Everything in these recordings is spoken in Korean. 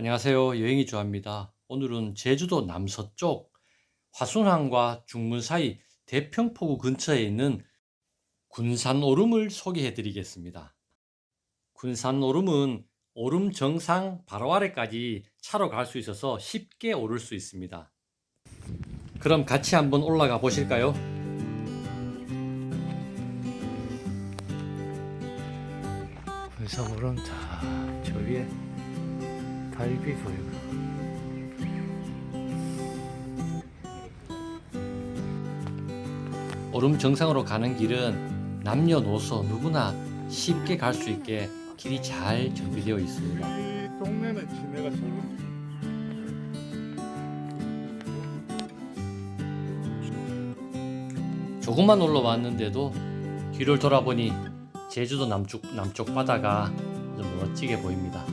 안녕하세요. 여행이 좋아합니다. 오늘은 제주도 남서쪽 화순항과 중문 사이 대평포구 근처에 있는 군산 오름을 소개해 드리겠습니다. 군산 오름은 오름 정상 바로 아래까지 차로 갈 수 있어서 쉽게 오를 수 있습니다. 그럼 같이 한번 올라가 보실까요? 군산 오름 자, 저 위에 보이고 오름 정상으로 가는 길은 남녀노소 누구나 쉽게 갈 수 있게 길이 잘 정비되어 있습니다. 이 동네는 지내가 젊은 조금만 올라왔는데도 뒤를 돌아보니 제주도 남쪽, 남쪽 바다가 좀 멋지게 보입니다.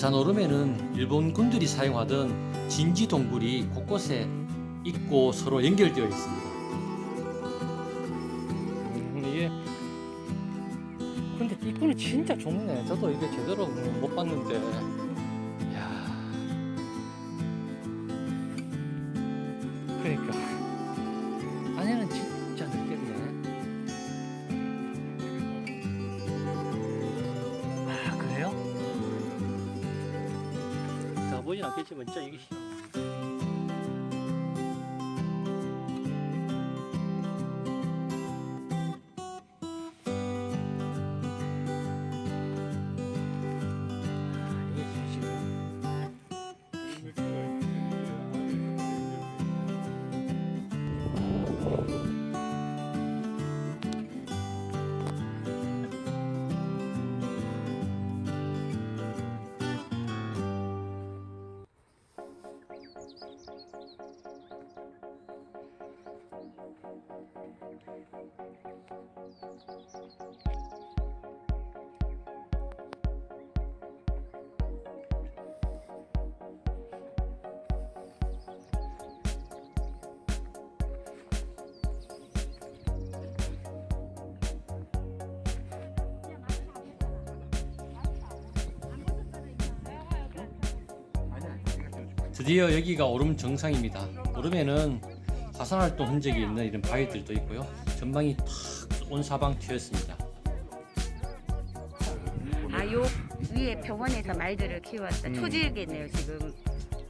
산 오름에는 일본 군들이 사용하던 진지 동굴이 곳곳에 있고 서로 연결되어 있습니다. 음, 이게 근데 입구는 진짜 좁네. 저도 이게 제대로 못 봤는데. 야. 그러니까 자 보진 않겠지만 진짜 이게 드디어 여기가 오름 정상입니다. 오름에는 화산 활동 흔적이 있는 이런 바위들도 있고요. 전방이 탁 온 사방 트였습니다. 아, 요 위에 병원에서 말들을 키웠다. 음. 초지겠네요, 지금.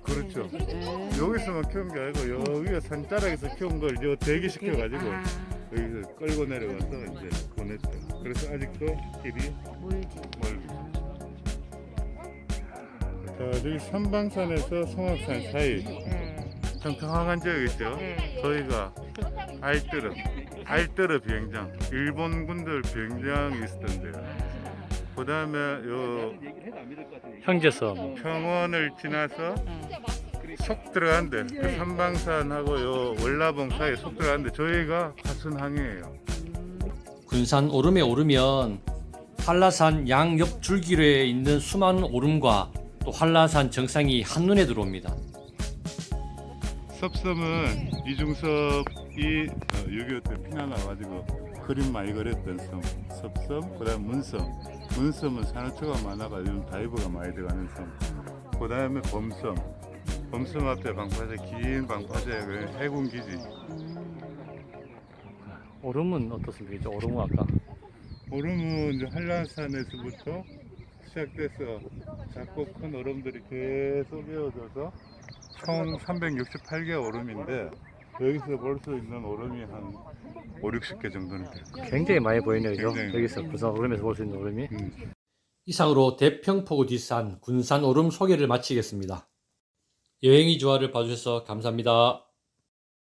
그렇죠. 음. 여기서만 키운 게 아니고 여 위에 산자락에서 키운 걸요 대기시켜 가지고 아, 여기서 끌고 내려가서 이제 보냈죠. 그래서 아직도 길이 물지. 멀죠. 자, 저기 삼방산에서 송악산 사이 네. 평평한 지역이 있죠. 네. 저희가 알뜨르, 알뜨르 비행장, 일본 군들 비행장이 있었던데요. 그 다음에 요 형제섬. 평원을 지나서 네. 속 들어간대. 그 삼방산하고 요 월라봉 사이에 속 들어간대. 저희가 화순항이에요. 군산 오름에 오르면 한라산 양옆 줄기로에 있는 수많은 오름과 또 한라산 정상이 한눈에 들어옵니다. 섭섬은 이중섭이 6.25때 피난 와가지고 그림 많이 그렸던 섬. 섭섬, 그 다음 문섬. 문섬은 산호초가 많아가 요즘 다이버가 많이 들어가는 섬. 그 다음에 범섬. 범섬 앞에 방파제, 긴 방파제 그 해군 기지. 오름은 어떻습니까? 오름은 아까 오름은 이제 한라산에서부터 시작돼서 작고 큰 오름들이 계속 이어져서 총 368개 오름인데 여기서 볼 수 있는 오름이 한 5, 60개 정도는 돼요. 굉장히 많이 보이네요. 그죠? 굉장히. 여기서 군산 오름에서 볼 수 있는 오름이. 음. 이상으로 대평포구 뒷산 군산 오름 소개를 마치겠습니다. 여행이 좋아를 봐주셔서 감사합니다.